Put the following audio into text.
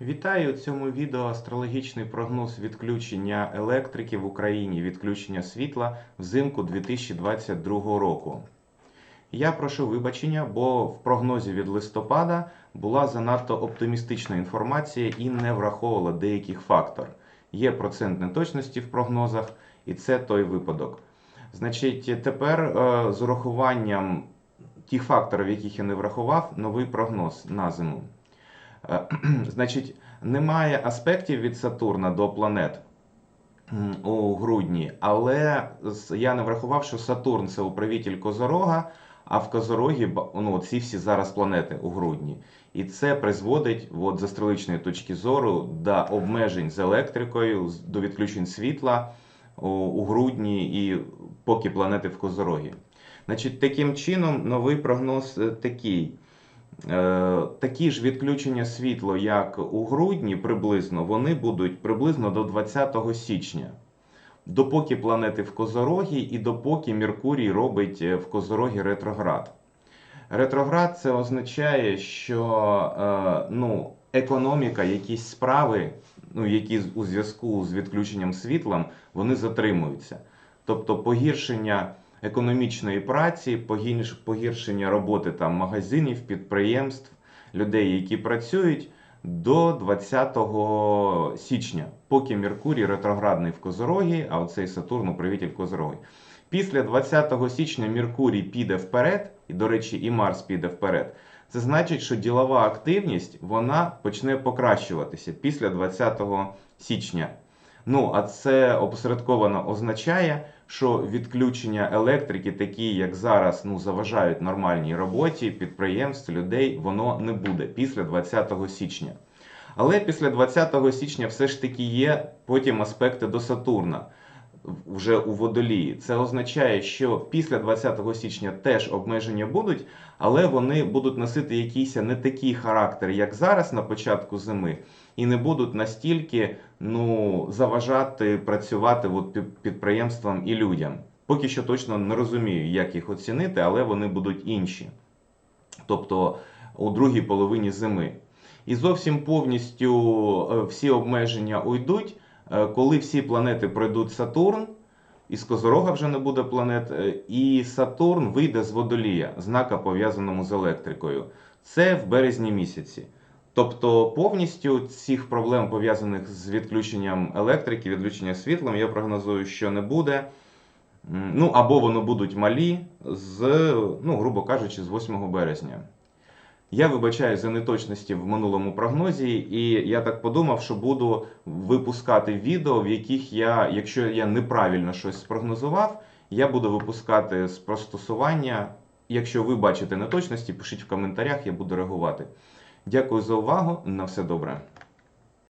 Вітаю у цьому відео астрологічний прогноз відключення електрики в Україні, відключення світла взимку 2022 року. Я прошу вибачення, бо в прогнозі від листопада була занадто оптимістична інформація і не враховувала деяких фактор. Є процент неточності в прогнозах, і це той випадок. Значить, тепер е, з урахуванням тих факторів, яких я не врахував, новий прогноз на зиму. Е, Значить, немає аспектів від Сатурна до планет у грудні, але я не врахував, що Сатурн це управитель Козорога, а в Козорогі ну, ці всі зараз планети у грудні. І це призводить от, з астрологічної точки зору до обмежень з електрикою, до відключень світла у, грудні і поки планети в Козорогі. Значить, таким чином, новий прогноз е, такий. Е, Такі ж відключення світла, як у грудні, приблизно, вони будуть приблизно до 20 січня. Допоки планети в Козорогі і допоки Меркурій робить е, в Козорогі ретроград. Ретроград це означає, що е, ну, економіка, якісь справи, ну, які у зв'язку з відключенням світла, вони затримуються. Тобто погіршення економічної праці, погірш- погіршення роботи там, магазинів, підприємств, людей, які працюють до 20 січня, поки Меркурій ретроградний в Козорогі, а оцей Сатурн управитель Козороги. Після 20 січня Меркурій піде вперед, і, до речі, і Марс піде вперед. Це значить, що ділова активність вона почне покращуватися після 20 січня. Ну, а це опосередковано означає, що відключення електрики, такі як зараз, ну, заважають нормальній роботі підприємств, людей, воно не буде після 20 січня. Але після 20 січня все ж таки є потім аспекти до Сатурна вже у водолії. Це означає, що після 20 січня теж обмеження будуть, але вони будуть носити якийсь не такий характер, як зараз на початку зими, і не будуть настільки ну, заважати працювати от, під- підприємствам і людям. Поки що точно не розумію, як їх оцінити, але вони будуть інші. Тобто у другій половині зими. І зовсім повністю е, всі обмеження уйдуть, коли всі планети пройдуть Сатурн, із Козорога вже не буде планет, е, і Сатурн вийде з водолія, знака пов'язаному з електрикою. Це в березні місяці. Тобто повністю цих проблем пов'язаних з відключенням електрики, відключенням світлом, я прогнозую, що не буде. Ну або вони будуть малі з, ну, грубо кажучи, з 8 березня. Я вибачаю за неточності в минулому прогнозі, і я так подумав, що буду випускати відео, в яких я, якщо я неправильно щось спрогнозував, я буду випускати спростосування. Якщо ви бачите неточності, пишіть в коментарях, я буду реагувати. Дякую за увагу. На все добре.